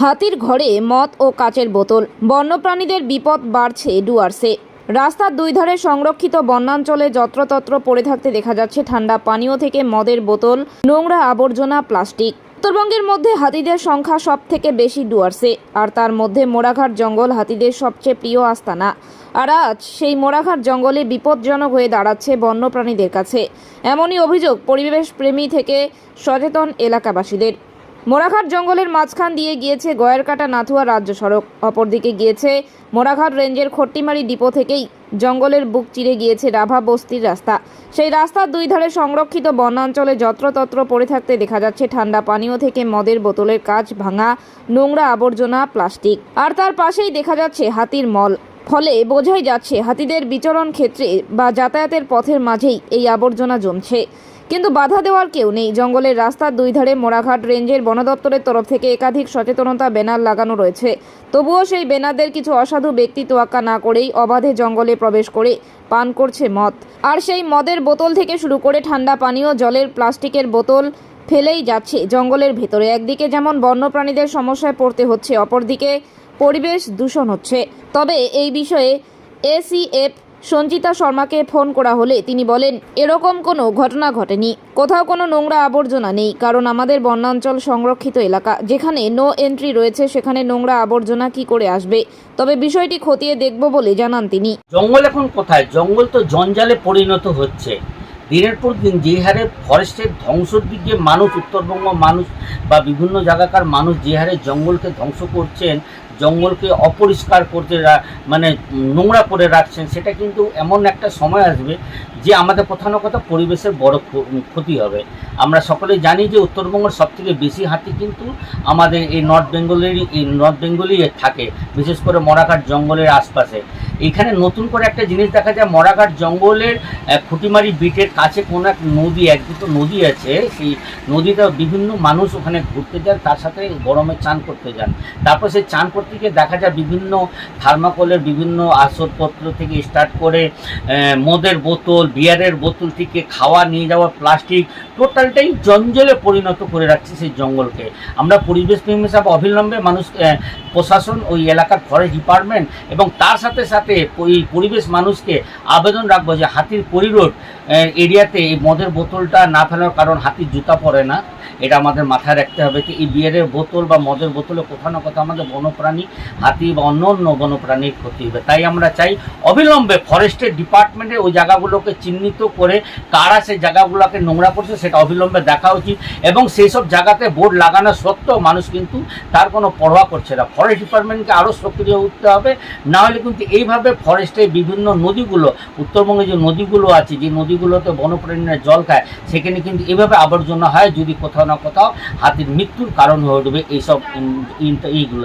হাতির ঘরে মদ ও কাচের বোতল। বন্যপ্রাণীদের বিপদ বাড়ছে ডুয়ার্সে। রাস্তার দুই ধারে সংরক্ষিত বনাঞ্চলে যত্রতত্র পড়ে থাকতে দেখা যাচ্ছে ঠান্ডা পানীয় থেকে মদের বোতল, নোংরা আবর্জনা, প্লাস্টিক। উত্তরবঙ্গের মধ্যে হাতিদের সংখ্যা সব থেকে বেশি ডুয়ার্সে, আর তার মধ্যে মোড়াঘাট জঙ্গল হাতিদের সবচেয়ে প্রিয় আস্তানা। আর আজ সেই মোড়াঘাট জঙ্গলে বিপজ্জনক হয়ে দাঁড়াচ্ছে বন্যপ্রাণীদের কাছে। এমনই অভিযোগ পরিবেশ প্রেমী থেকে সচেতন এলাকাবাসীদের। মোড়াঘাট জঙ্গলের মাঝখান দিয়ে গিয়েছে গয়েরকাটা নাথুয়া রাজ্য সড়ক। অপরদিকে গিয়েছে মোড়াঘাট রেঞ্জের খট্টিমারি ডিপো থেকেই জঙ্গলের বুক চিরে গিয়েছে রাভা বস্তির রাস্তা। সেই রাস্তার দুই ধারে সংরক্ষিত বনাঞ্চলে যত্রতত্র পড়ে থাকতে দেখা যাচ্ছে ঠান্ডা পানীয় থেকে মদের বোতলের কাচ ভাঙা নোংরা আবর্জনা প্লাস্টিক। আর তার পাশেই দেখা যাচ্ছে হাতির মল। ফলে বোঝাই যাচ্ছে হাতিদের বিচরণ ক্ষেত্রে বা যাতায়াতের পথের মাঝেই এই আবর্জনা জমছে। কিন্তু বাধা দেওয়ার কেউ নেই। জঙ্গলের রাস্তার দুই ধারে মোড়াঘাট রেঞ্জের বন দপ্তরের তরফ থেকে একাধিক সচেতনতা ব্যানার লাগানো রয়েছে। তবুও সেই ব্যানারদের কিছু অসাধু ব্যক্তি তোয়াক্কা না করেই অবাধে জঙ্গলে প্রবেশ করে পান করছে মদ। আর সেই মদের বোতল থেকে শুরু করে ঠান্ডা পানীয়, জলের প্লাস্টিকের বোতল ফেলেই যাচ্ছে জঙ্গলের ভেতরে। একদিকে যেমন বন্যপ্রাণীদের সমস্যায় পড়তে হচ্ছে, অপরদিকে পরিবেশ দূষণ হচ্ছে। তবে এই বিষয়ে এসিএফ সঞ্চিতা শর্মাকে ফোন করা হলে তিনি বলেন, এরকম কোনো ঘটনা ঘটেনি। কোথাও কোনো নোংরা আবর্জনা নেই, কারণ আমাদের বনাঞ্চল সংরক্ষিত এলাকা। যেখানে নো এন্ট্রি রয়েছে, সেখানে নোংরা আবর্জনা কি করে আসবে? তবে বিষয়টি খতিয়ে দেখব বলে জানান তিনি। জঙ্গল এখন কোথায়? জঙ্গল তো জঞ্জালে পরিণত হচ্ছে। দিনের পর দিন যে হারে ফরেস্টের ধ্বংসর দিকে মানুষ, উত্তরবঙ্গ মানুষ বা বিভিন্ন জায়গাকার মানুষ যে হারে জঙ্গলকে ধ্বংস করছেন জঙ্গলকে অপরিষ্কার করতে মানে নোংরা করে রাখছেন, সেটা কিন্তু এমন একটা সময় আসবে যে আমাদের প্রধান কথা পরিবেশের বড় ক্ষতি হবে। আমরা সকলে জানি যে উত্তরবঙ্গের সবথেকে বেশি হাতি কিন্তু আমাদের এই নর্থ বেঙ্গলেরই, এই নর্থ বেঙ্গলেই থাকে, বিশেষ করে মরাঘাট জঙ্গলের আশপাশে। এখানে নতুন করে একটা জিনিস দেখা যায়, মরাঘাট জঙ্গলের খুঁটিমারি বিটের কাছে কোনো এক নদী, এক দুটো নদী আছে, সেই নদীতে বিভিন্ন মানুষ ওখানে ঘুরতে যান তার সাথে গরমে চান করতে যান। তারপর সেই চান করতে গিয়ে দেখা যায় বিভিন্ন থার্মাকলের বিভিন্ন আসরপত্র থেকে স্টার্ট করে মদের বোতল, বিয়ারের বোতল থেকে খাওয়া নিয়ে যাওয়া প্লাস্টিক, টোটালটাই জঞ্জলে পরিণত করে রাখছে সেই জঙ্গলকে। আমরা পরিবেশ প্রেমী হিসাবে অবিলম্বে মানুষ প্রশাসন, ওই এলাকার ফরেস্ট ডিপার্টমেন্ট এবং তার সাথে সাথে ওই পরিবেশ মানুষকে আবেদন রাখব যে হাতির করিডোর এরিয়াতে এই মদের বোতলটা না ফেলার কারণ হাতির জুতা পরে না। এটা আমাদের মাথায় রাখতে হবে যে এই বিয়ারের বোতল বা মদের বোতলে কোথাও না কোথাও আমাদের বন্যপ্রাণী হাতি বা অন্য অন্য বনপ্রাণীর ক্ষতি হবে। তাই আমরা চাই অবিলম্বে ফরেস্টের ডিপার্টমেন্টে ওই জায়গাগুলোকে চিহ্নিত করে কারা সেই জায়গাগুলোকে নোংরা করছে সেটা অবিলম্বে দেখা উচিত এবং সেই সব জায়গাতে বোর্ড লাগানো সত্ত্বেও মানুষ কিন্তু তার কোনো পরোয়া করছে না। ফরেস্ট ডিপার্টমেন্টকে আরও সক্রিয় উঠতে হবে, না হলে কিন্তু এইভাবে ফরেস্টের বিভিন্ন নদীগুলো, উত্তরবঙ্গে যে নদীগুলো আছে, যে নদীগুলোতে বনপ্রাণীরা জল খায়, সেখানে কিন্তু এভাবে আবর্জনা হয় যদি কোথাও না কোথাও হাতির মৃত্যুর কারণ হয়ে উঠবে এইসব এইগুলো।